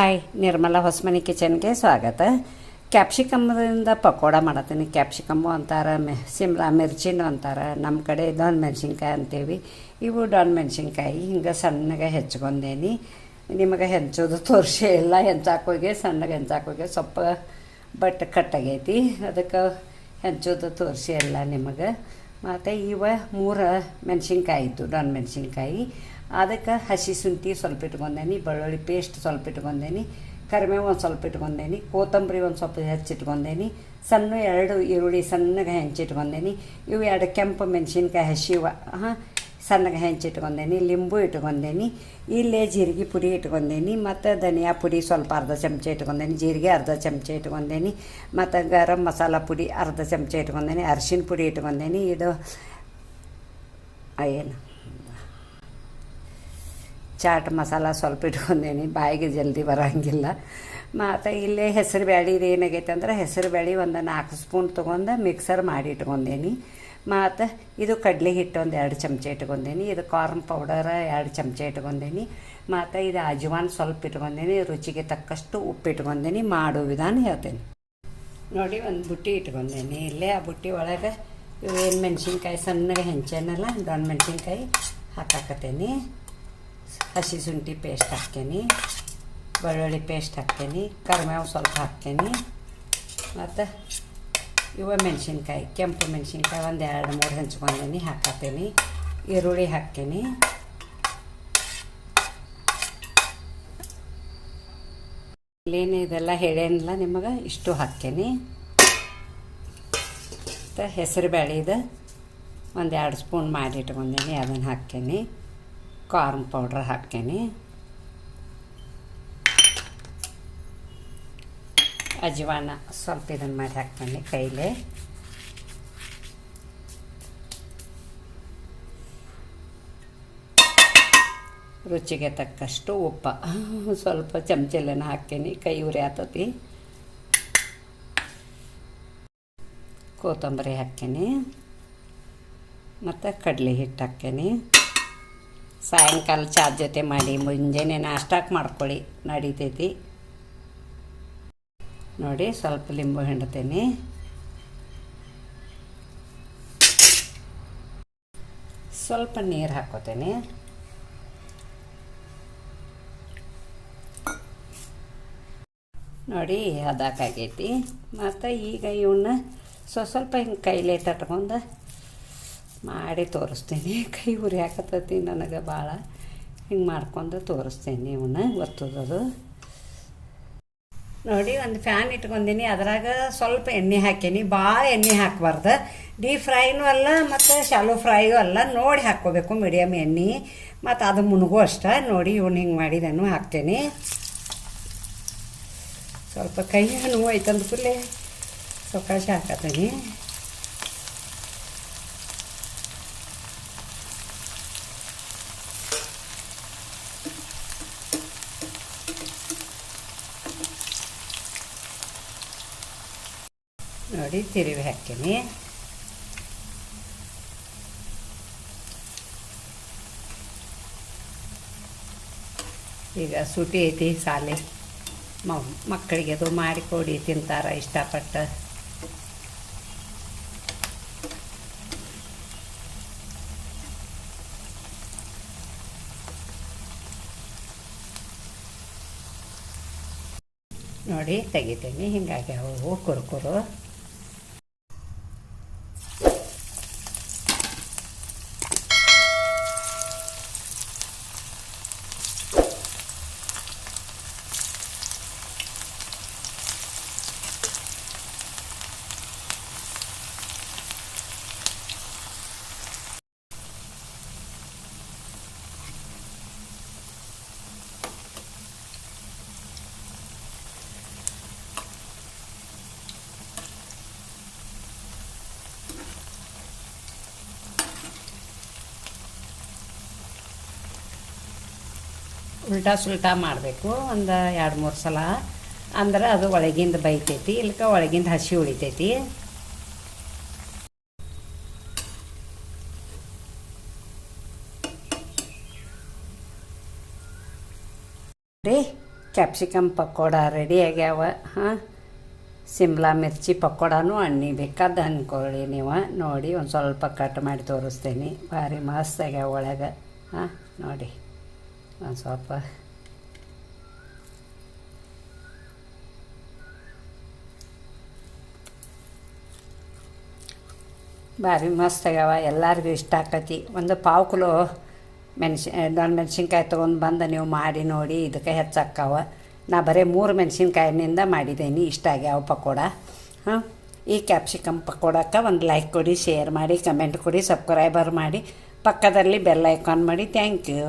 Hi Nirmala Hosamani ಕಿಚನ್ಗೆ ಸ್ವಾಗತ. ಕ್ಯಾಪ್ಸಿಕಮ್ದಿಂದ pakoda ಮಾಡತ್ತೀನಿ. Capsicum ಅಂತಾರೆ, ಮೆ, ಸಿಮ್ಲಾ ಮಿರ್ಚಿನೂ ಅಂತಾರೆ. ನಮ್ಮ ಕಡೆ ಡಾನ್ ಮೆಣಸಿನ್ಕಾಯಿ ಅಂತೀವಿ. ಇವು ಡಾನ್ ಮೆಣಸಿನ್ಕಾಯಿ. ಹಿಂಗೆ ಸಣ್ಣಗೆ ಹೆಚ್ಕೊಂಡೇನಿ ನಿಮಗೆ ಹೆಂಚೋದು ತೋರಿಸಿ ಎಲ್ಲ ಹೆಂಚಾಕೋಗಿ, ಸಣ್ಣಗೆ ಹೆಂಚಾಕೋಗಿ ಸ್ವಲ್ಪ ಬಟ್ ಕಟ್ಟಾಗೈತಿ. ಅದಕ್ಕೆ ಹೆಂಚೋದು ತೋರಿಸಿ ಎಲ್ಲ ನಿಮಗೆ. ಮತ್ತು ಇವ ಮೂರು ಮೆಣಸಿನ್ಕಾಯಿ ಇತ್ತು ಡಾನ್ ಮೆಣಸಿನ್ಕಾಯಿ. ಅದಕ್ಕೆ ಹಸಿ ಶುಂಠಿ ಸ್ವಲ್ಪ ಇಟ್ಕೊಂಡೇನಿ, ಬೆಳ್ಳುಳ್ಳಿ ಪೇಸ್ಟ್ ಸ್ವಲ್ಪ ಇಟ್ಕೊಂಡೇನಿ ಕರಿಬೇವು ಒಂದು ಸ್ವಲ್ಪ ಇಟ್ಕೊಂಡೇನಿ, ಕೊತ್ತಂಬರಿ ಒಂದು ಸ್ವಲ್ಪ ಹೆಚ್ಚಿಟ್ಕೊಂಡೇನಿ ಸಣ್ಣ ಎರಡು ಈರುಳ್ಳಿ ಸಣ್ಣಗೆ ಹೆಂಚಿಟ್ಕೊಂಡೇನಿ ಇವು ಎರಡು ಕೆಂಪು ಮೆಣಸಿನ್ಕಾಯಿ ಹಸಿವ ಹಾಂ, ಸಣ್ಣಗೆ ಹೆಂಚಿಟ್ಕೊಂಡೇನಿ ಲಿಂಬು ಇಟ್ಕೊಂಡೇನಿ, ಇಲ್ಲೇ ಜೀರಿಗೆ ಪುಡಿ ಇಟ್ಕೊಂಡೇನಿ, ಮತ್ತು ಧನಿಯಾ ಪುಡಿ ಸ್ವಲ್ಪ ಅರ್ಧ ಚಮಚ ಇಟ್ಕೊಂಡೇನಿ, ಜೀರಿಗೆ ಅರ್ಧ ಚಮಚ ಇಟ್ಕೊಂಡೇನಿ, ಮತ್ತು ಗರಂ ಮಸಾಲ ಪುಡಿ ಅರ್ಧ ಚಮಚ ಇಟ್ಕೊಂಡೇನಿ, ಅರಿಶಿನ ಪುಡಿ ಇಟ್ಕೊಂಡೇನಿ, ಇದು ಏನು? ಚಾಟ್ ಮಸಾಲ ಸ್ವಲ್ಪ ಇಟ್ಕೊಂಡೇನಿ, ಬಾಯಿಗೆ ಜಲ್ದಿ ಬರೋಂಗಿಲ್ಲ. ಮತ್ತು ಇಲ್ಲೇ ಹೆಸರು ಬ್ಯಾಳಿ ಇದು ಏನಾಗೈತೆ ಅಂದ್ರೆ ಹೆಸರು ಬ್ಯಾಳಿ ಒಂದು ನಾಲ್ಕು ಸ್ಪೂನ್ ತೊಗೊಂಡು ಮಿಕ್ಸರ್ ಮಾಡಿ ಇಟ್ಕೊಂಡೇನಿ. ಮತ್ತು ಇದು ಕಡಲೆ ಹಿಟ್ಟು ಒಂದು ಎರಡು ಚಮಚ ಇಟ್ಕೊಂಡೇನಿ, ಇದು ಕಾರ್ನ್ ಪೌಡರ್ ಎರಡು ಚಮಚ ಇಟ್ಕೊಂಡೇನಿ. ಮತ್ತು ಇದು ಅಜ್ವಾನ್ ಸ್ವಲ್ಪ ಇಟ್ಕೊಂಡೇನಿ, ರುಚಿಗೆ ತಕ್ಕಷ್ಟು ಉಪ್ಪು ಇಟ್ಕೊಂಡೇನಿ, ಮಾಡೋ ವಿಧಾನ ಹೇಳ್ತೇನೆ. ನೋಡಿ ಒಂದು ಬುಟ್ಟಿ ಇಟ್ಕೊಂಡೇನಿ. ಇಲ್ಲೇ ಆ ಬುಟ್ಟಿ ಒಳಗೆ ಇವು ಏನು ಮೆಣಸಿನ್ಕಾಯಿ ಸಣ್ಣಗೆ ಹೆಂಚೇನಲ್ಲ ಡೊಣ್ ಮೆಣಸಿನ್ಕಾಯಿ ಹಾಕಾಕತ್ತೇನಿ. ಹಸಿ ಶುಂಠಿ ಪೇಸ್ಟ್ ಹಾಕ್ತೇನೆ, ಬೆಳ್ಳುಳ್ಳಿ ಪೇಸ್ಟ್ ಹಾಕ್ತೀನಿ ಕರ್ಮೇವು ಸ್ವಲ್ಪ ಹಾಕ್ತೀನಿ, ಮತ್ತು ಇವ ಮೆಣಸಿನ್ಕಾಯಿ, ಕೆಂಪು ಮೆಣಸಿನ್ಕಾಯಿ ಒಂದು ಎರಡು ಮೂರು ಹೆಂಚ್ಕೊಂಡೀನಿ ಹಾಕತ್ತೀನಿ ಈರುಳ್ಳಿ ಹಾಕ್ತೀನಿ. ಇಲ್ಲೇನು ಇದೆಲ್ಲ ಹೇಳೇನಿಲ್ಲ ನಿಮಗೆ? ಇಷ್ಟು ಹಾಕ್ತೇನೆ. ಮತ್ತು ಹೆಸರು ಬೇಳೆದು ಒಂದು ಎರಡು ಸ್ಪೂನ್ ಮಾಡಿ ಇಟ್ಕೊಂಡೇನಿ, ಅದನ್ನು ಹಾಕ್ತೇನಿ. ಕಾರ್ನ್ ಪೌಡ್ರ್ ಹಾಕ್ತೀನಿ. ಅಜ್ವಾನ ಸ್ವಲ್ಪ ಇದನ್ನು ಮಾಡಿ ಹಾಕ್ತೇನೆ ಕೈಲೆ. ರುಚಿಗೆ ತಕ್ಕಷ್ಟು ಉಪ್ಪ. ಸ್ವಲ್ಪ ಚಮಚಲೆನ ಹಾಕ್ತೀನಿ. ಕೈ ಉರಿ ಆತತಿ. ಕೊತ್ತಂಬರಿ ಹಾಕ್ತೀನಿ. ಮತ್ತು ಕಡಲೆ ಹಿಟ್ಟು ಹಾಕ್ತೇನೆ. ಸಾಯಂಕಾಲ ಚಾ ಜೊತೆ ಮಾಡಿ, ಮುಂಜಾನೆ ನಾಷ್ಟಾಕ್ ಮಾಡ್ಕೊಳ್ಳಿ, ನಡೀತೈತಿ. ನೋಡಿ, ಸ್ವಲ್ಪ ಲಿಂಬು ಹಿಂಡ್ತೇನೆ. ಸ್ವಲ್ಪ ನೀರು ಹಾಕೋತೇನೆ. ನೋಡಿ ಅದಕ್ಕಾಗೈತಿ ಮತ್ತು ಈಗ ಇವನ್ನ ಸ್ವಲ್ಪ ಸ್ವಲ್ಪ ಹಿಂಗೆ ಕೈಲೇ ತಟ್ಕೊಂಡು ಮಾಡಿ ತೋರಿಸ್ತೀನಿ. ಕೈ ಉರಿ ಹಾಕತ್ತೈತಿ ನನಗೆ ಭಾಳ. ಹಿಂಗೆ ಮಾಡ್ಕೊಂಡು ತೋರಿಸ್ತೀನಿ ಇವನ್ನ, ಗೊತ್ತದದು. ನೋಡಿ, ಒಂದು ಫ್ಯಾನ್ ಇಟ್ಕೊಂಡೀನಿ. ಅದ್ರಾಗ ಸ್ವಲ್ಪ ಎಣ್ಣೆ ಹಾಕೀನಿ. ಭಾಳ ಎಣ್ಣೆ ಹಾಕಬಾರ್ದು. ಡೀಪ್ ಫ್ರೈನೂ ಅಲ್ಲ, ಮತ್ತು ಶಾಲೋ ಫ್ರೈಯೂ ಅಲ್ಲ. ನೋಡಿ ಹಾಕ್ಕೋಬೇಕು ಮೀಡಿಯಮ್ ಎಣ್ಣೆ. ಮತ್ತು ಅದು ಮುನುಗು ಅಷ್ಟ. ನೋಡಿ, ಇವನು ಹಿಂಗೆ ಮಾಡಿದನು ಹಾಕ್ತೀನಿ. ಸ್ವಲ್ಪ ಕೈ ನೋವು ಐತಂದ ಕೂಡಲೇ. ಸೊಕಾಶ ಹಾಕತ್ತೀನಿ. ನೋಡಿ, ತಿರುವಿ ಹಾಕ್ತೀನಿ. ಈಗ ಸೂಟಿ ಐತಿ ಸಾಲೆ. ಮ ಮಕ್ಕಳಿಗೆ ಅದು ಮಾಡಿಕೊಡಿ ತಿಂತಾರ, ಇಷ್ಟಪಟ್ಟು. ನೋಡಿ, ತೆಗಿತೀನಿ, ಹಿಂಗಾಗಿ ಅವು ಕುರ್ಕುರು. ಉಲ್ಟಾ ಸುಲ್ಟಾ ಮಾಡಬೇಕು, ಒಂದು ಎರಡು ಮೂರು ಸಲ. ಅಂದ್ರೆ ಅದು ಒಳಗಿಂದ ಬೈತೈತಿ, ಇಲ್ಕ ಒಳಗಿಂದ ಹಸಿ ಉಳಿತೈತಿ. ರೀ ಕ್ಯಾಪ್ಸಿಕಮ್ ಪಕೋಡ ರೆಡಿ ಆಗ್ಯಾವ, ಹಾಂ? ಸಿಮ್ಲಾ ಮಿರ್ಚಿ ಪಕೋಡಾನು ಹಣ್ಣಿ ಬೇಕಾದ ಅಂದ್ಕೊಳ್ಳಿ ನೀವು, ನೋಡಿ ಒಂದು ಸ್ವಲ್ಪ ಕಟ್ ಮಾಡಿ ತೋರಿಸ್ತೀನಿ. ಭಾರಿ ಮಸ್ತ್ ಆಗ್ಯಾವ ಒಳಗೆ, ಹಾಂ? ನೋಡಿ. ಒಂದು ಸ್ವಲ್ಪ ಭಾರಿ ಮಸ್ತ್ ಆಗ್ಯಾವ, ಎಲ್ಲರಿಗೂ ಇಷ್ಟ ಆಕತಿ. ಒಂದು ಪಾವು ಕಿಲೋ ಮೆಣಸಿ ದೊಡ್ಡ ಮೆಣಸಿನ್ಕಾಯಿ ತೊಗೊಂಡು ಬಂದು ನೀವು ಮಾಡಿ ನೋಡಿ, ಇದಕ್ಕೆ ಹೆಚ್ಚಾಕ್ಕಾವ ನಾ ಬರೀ ಮೂರು ಮೆಣಸಿನ್ಕಾಯಿನಿಂದ ಮಾಡಿದ್ದೀನಿ ಇಷ್ಟ ಆಗ್ಯಾವ ಪಕೋಡ. ಹಾಂ, ಈ ಕ್ಯಾಪ್ಸಿಕಮ್ ಪಕೋಡಕ್ಕೆ ಒಂದು ಲೈಕ್ ಕೊಡಿ ಶೇರ್ ಮಾಡಿ ಕಮೆಂಟ್ ಕೊಡಿ ಸಬ್ಸ್ಕ್ರೈಬರ್ ಮಾಡಿ, ಪಕ್ಕದಲ್ಲಿ ಬೆಲ್ ಐಕಾನ್ ಮಾಡಿ ಥ್ಯಾಂಕ್ ಯು